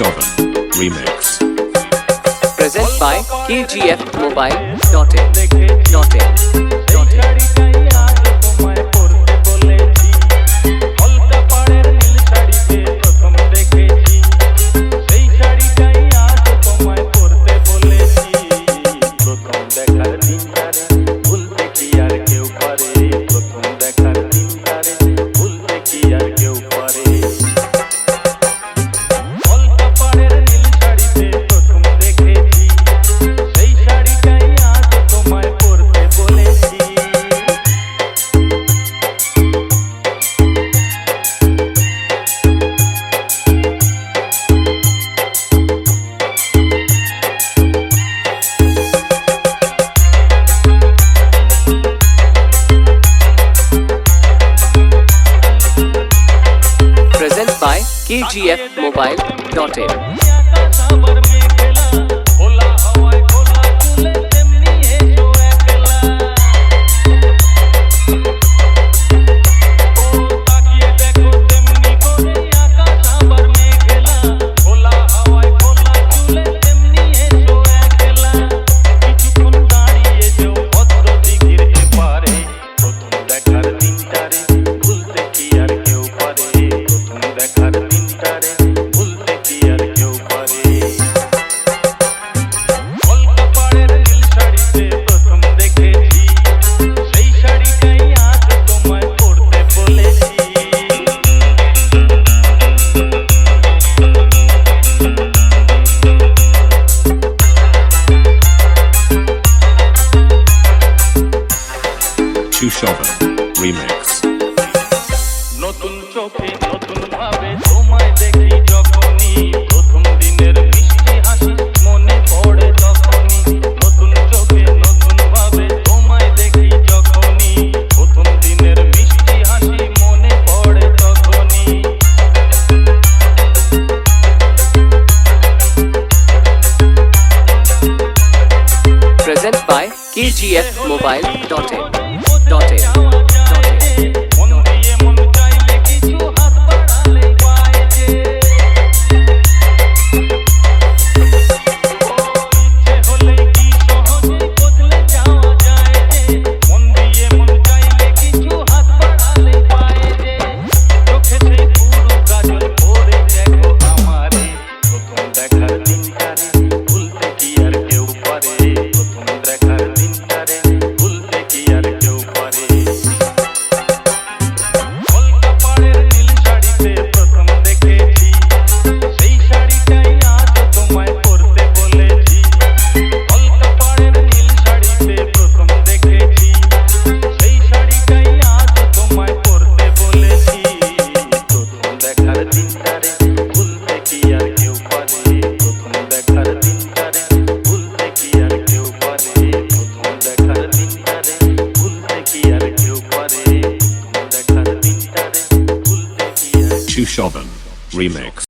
Chauvin. Remix. Present by KGF Mobile. Dot it. Dot it. agfmobile.in. Sushovan remix নতুন চোখে নতুন ভাবে তোমায় দেখি যখনই প্রথম দিনের মিষ্টি হাসি মনে পড়ে তখনই। নতুন চোখে নতুন ভাবে তোমায় দেখি যখনই প্রথম দিনের মিষ্টি হাসি মনে পড়ে তখনই। Present by KGF mobile dot in dotted. Chauvin. Remix.